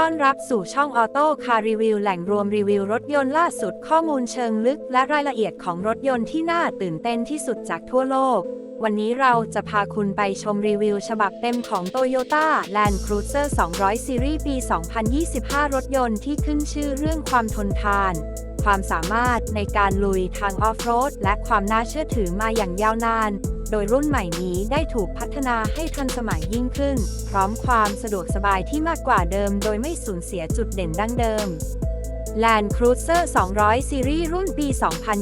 ต้อนรับสู่ช่องออโต้คารีวิวแหล่งรวมรีวิวรถยนต์ล่าสุดข้อมูลเชิงลึก และรายละเอียดของรถยนต์ที่น่าตื่นเต้นที่สุดจากทั่วโลก วันนี้เราจะพาคุณไปชมรีวิวฉบับเต็มของ Toyota Land Cruiser 200 Series ปี 2025 รถยนต์ที่ขึ้นชื่อเรื่องความทนทาน ความสามารถในการลุยทางออฟโรดและความน่าเชื่อถือมาอย่างยาวนาน โดยรุ่นใหม่นี้ได้ถูกพัฒนาให้ทันสมัยยิ่งขึ้น พร้อมความสะดวกสบายที่มากกว่าเดิม โดยไม่สูญเสียจุดเด่นดั้งเดิม Land Cruiser 200 ซีรีส์รุ่นปี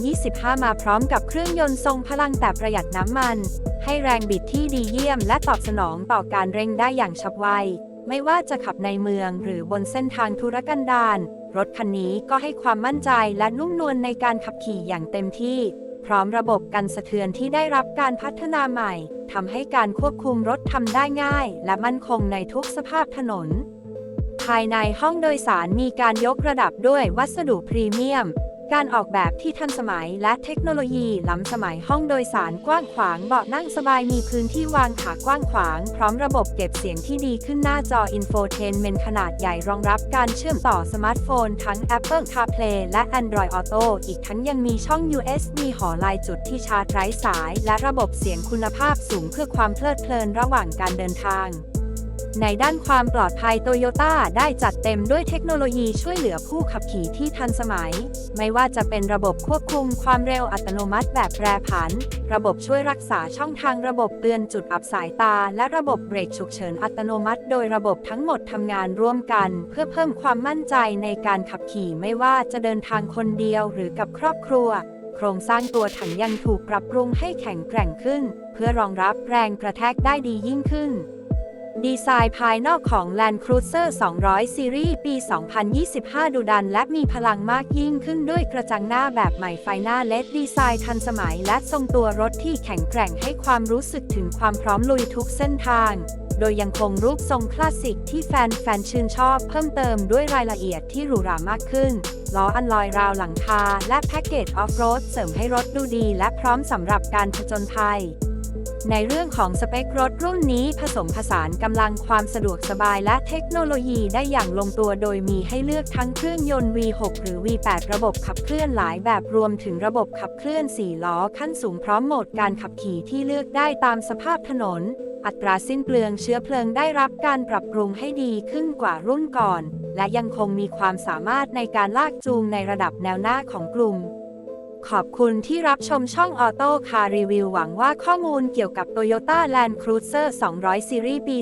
2025 มาพร้อมกับเครื่องยนต์ทรงพลังแต่ประหยัดน้ำมัน ให้แรงบิดที่ดีเยี่ยมและตอบสนองต่อการเร่งได้อย่างฉับไว ไม่ว่าจะขับในเมืองหรือบนเส้นทางธุรกันดาร รถคันนี้ก็ให้ความมั่นใจและนุ่มนวลในการขับขี่อย่างเต็มที่ พร้อมระบบกันสะเทือนที่ได้รับการพัฒนาใหม่ทำให้การควบคุมรถทำได้ง่าย และมั่นคงในทุกสภาพถนน ภายในห้องโดยสารมีการยกระดับด้วยวัสดุพรีเมียม การออกแบบที่ทันสมัยและเทคโนโลยีล้ำสมัยห้องโดยสารกว้างขวางเบาะนั่งสบายมีพื้นที่วางขากว้างขวาง พร้อมระบบเก็บเสียงที่ดีขึ้นหน้าจออินโฟเทนเมนขนาดใหญ่รองรับการเชื่อมต่อสมาร์ทโฟน ทั้ง Apple CarPlay และ Android Auto อีกทั้งยังมีช่อง USB หอลายจุดที่ชาร์จไร้สาย และระบบเสียงคุณภาพสูงเพื่อความเพลิดเพลินระหว่างการเดินทาง ในด้านความปลอดภัยโตโยต้าได้จัดเต็มด้วยเทคโนโลยีช่วยเหลือผู้ขับขี่ที่ทันสมัย ไม่ว่าจะเป็นระบบควบคุมความเร็วอัตโนมัติแบบแปรผัน ระบบช่วยรักษาช่องทางระบบเตือนจุดอับสายตา และระบบเบรกฉุกเฉินอัตโนมัติ โดยระบบทั้งหมดทำงานร่วมกัน เพื่อเพิ่มความมั่นใจในการขับขี่ไม่ว่าจะเดินทางคนเดียวหรือกับครอบครัวโครงสร้างตัวถังยังถูกปรับปรุงให้แข็งแกร่งขึ้น เพื่อรองรับแรงกระแทกได้ดียิ่งขึ้น ดีไซน์ภายนอกของ Land Cruiser 200 Series ปี 2025ดุดันและมีพลังมากยิ่งขึ้นด้วยกระจังหน้าแบบใหม่ไฟหน้าเลดดีไซน์ทันสมัยและทรงตัวรถที่แข็งแกร่งให้ความรู้สึกถึงความพร้อมลุยทุกเส้นทาง โดยยังคงรูปทรงคลาสสิกที่แฟนๆชื่นชอบเพิ่มเติมด้วยรายละเอียดที่หรูหรามากขึ้น ล้ออันลอยราวหลังคา และแพ็กเกจออฟโรดเสริมให้รถดูดีและพร้อมสำหรับการผจญภัย ในเรื่องของสเปครถรุ่นนี้ผสมผสานกำลังความสะดวกสบายและเทคโนโลยีได้อย่างลงตัวโดยมีให้เลือกทั้งเครื่องยนต์ V6 หรือ V8 ระบบขับเคลื่อนหลายแบบรวมถึงระบบขับเคลื่อน 4 ล้อขั้นสูงพร้อมโหมดการขับขี่ที่เลือกได้ตามสภาพถนน อัตราสิ้นเปลืองเชื้อเพลิงได้รับการปรับปรุงให้ดีขึ้นกว่ารุ่นก่อน และยังคงมีความสามารถในการลากจูงในระดับแนวหน้าของกลุ่ม ขอบคุณที่รับชมช่องออโต้คาร์รีวิวหวังว่าข้อมูลเกี่ยวกับ Toyota Land Cruiser 200 Series ปี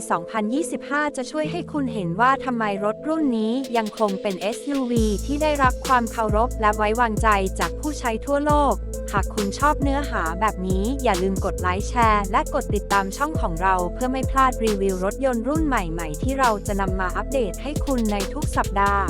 2025 จะช่วยให้คุณเห็นว่าทำไมรถรุ่นนี้ยังคงเป็น SUV ที่ได้รับความเคารพและไว้วางใจจากผู้ใช้ทั่วโลก หากคุณชอบเนื้อหาแบบนี้อย่าลืมกดไลค์แชร์ และกดติดตามช่องของเราเพื่อไม่พลาดรีวิวรถยนต์รุ่นใหม่ๆ ที่เราจะนำมาอัปเดตให้คุณในทุกสัปดาห์